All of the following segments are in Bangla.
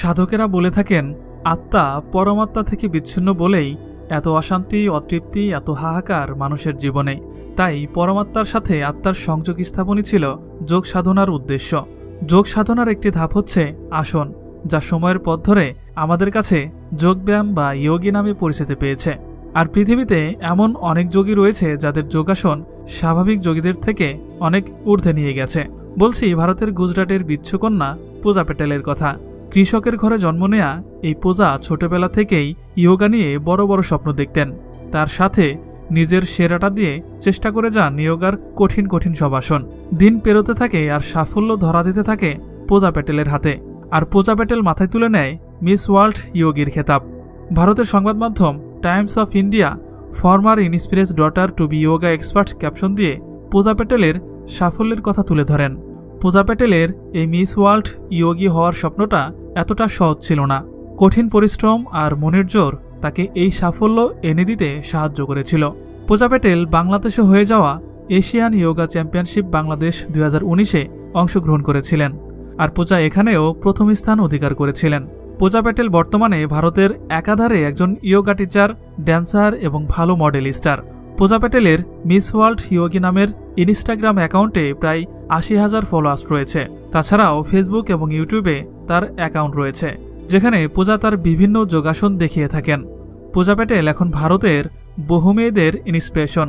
সাধকেরা বলে থাকেন, আত্মা পরমাত্মা থেকে বিচ্ছিন্ন বলেই এত অশান্তি, অতৃপ্তি, এত হাহাকার মানুষের জীবনে। তাই পরমাত্মার সাথে আত্মার সংযোগ স্থাপনই ছিল যোগ সাধনার উদ্দেশ্য। যোগ সাধনার একটি ধাপ হচ্ছে আসন, যা সময়ের পথ ধরে আমাদের কাছে যোগব্যায়াম বা ইয়োগী নামে পরিচিতি পেয়েছে। আর পৃথিবীতে এমন অনেক যোগী রয়েছে যাদের যোগাসন স্বাভাবিক যোগীদের থেকে অনেক ঊর্ধ্বে নিয়ে গেছে। বলছি ভারতের গুজরাটের বিচ্ছুকন্যা পূজা প্যাটেলের কথা। কৃষকের ঘরে জন্ম নেয়া এই পূজা ছোটবেলা থেকেই ইয়োগা নিয়ে বড় বড় স্বপ্ন দেখতেন। তার সাথে নিজের সেরাটা দিয়ে চেষ্টা করে যান ইয়োগার কঠিন কঠিন সব আসন। দিন পেরোতে থাকে আর সাফল্য ধরা দিতে থাকে পূজা প্যাটেলের হাতে। আর পূজা প্যাটেল মাথায় তুলে নেয় মিস ওয়ার্ল্ড ইয়োগির খেতাব। ভারতের সংবাদ মাধ্যম Times of India former inspires daughter to be yoga expert caption দিয়ে পূজা প্যাটেলের সাফল্যের কথা তুলে ধরেন। পূজা প্যাটেলের এই মিস ওয়ার্ল্ড ইয়োগী হওয়ার স্বপ্নটা এতটা সহজ ছিল না। কঠিন পরিশ্রম আর মনের জোর তাকে এই সাফল্য এনে দিতে সাহায্য করেছিল। পূজা প্যাটেল বাংলাদেশে হয়ে যাওয়া এশিয়ান ইয়োগা চ্যাম্পিয়নশিপ বাংলাদেশ দুই হাজার উনিশে অংশগ্রহণ করেছিলেন আর পূজা এখানেও প্রথম স্থান অধিকার করেছিলেন। পূজা প্যাটেল বর্তমানে ভারতের একাধারে একজন ইয়োগা টিচার, ড্যান্সার এবং ভালো মডেল স্টার। পূজা প্যাটেলের মিস ওয়ার্ল্ড ইয়োগী নামের ইনস্টাগ্রাম অ্যাকাউন্টে প্রায় আশি হাজার ফলোয়ার্স রয়েছে। তাছাড়াও ফেসবুক এবং ইউটিউবে তার অ্যাকাউন্ট রয়েছে, যেখানে পূজা তার বিভিন্ন যোগাসন দেখিয়ে থাকেন। পূজা প্যাটেল এখন ভারতের বহু মেয়েদের ইন্সপিরেশন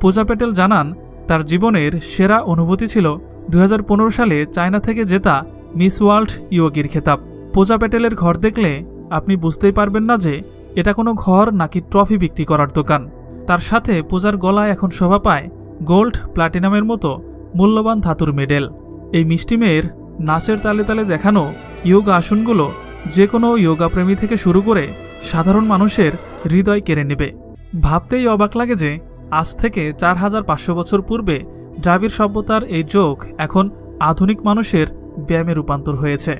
পূজা প্যাটেল জানান, তার জীবনের সেরা অনুভূতি ছিল দু হাজার পনেরো সালে চায়না থেকে জেতা মিস ওয়ার্ল্ড ইয়োগির খেতাব। পূজা প্যাটেলের ঘর দেখলে আপনি বুঝতেই পারবেন না যে এটা কোনো ঘর নাকি ট্রফি বিক্রি করার দোকান। তার সাথে পূজার গলায় এখন শোভা পায় গোল্ড প্লাটিনামের মতো মূল্যবান ধাতুর মেডেল। এই মিষ্টি মেয়ের নাচের তালে তালে দেখানো ইয়োগা আসনগুলো যে কোনো ইয়োগা প্রেমী থেকে শুরু করে সাধারণ মানুষের হৃদয় কেড়ে নেবে। ভাবতেই অবাক লাগে যে আজ থেকে চার হাজার পাঁচশো বছর পূর্বে দ্রাবিড় সভ্যতার এই যোগ এখন আধুনিক মানুষের ব্যায়ামে রূপান্তর হয়েছে।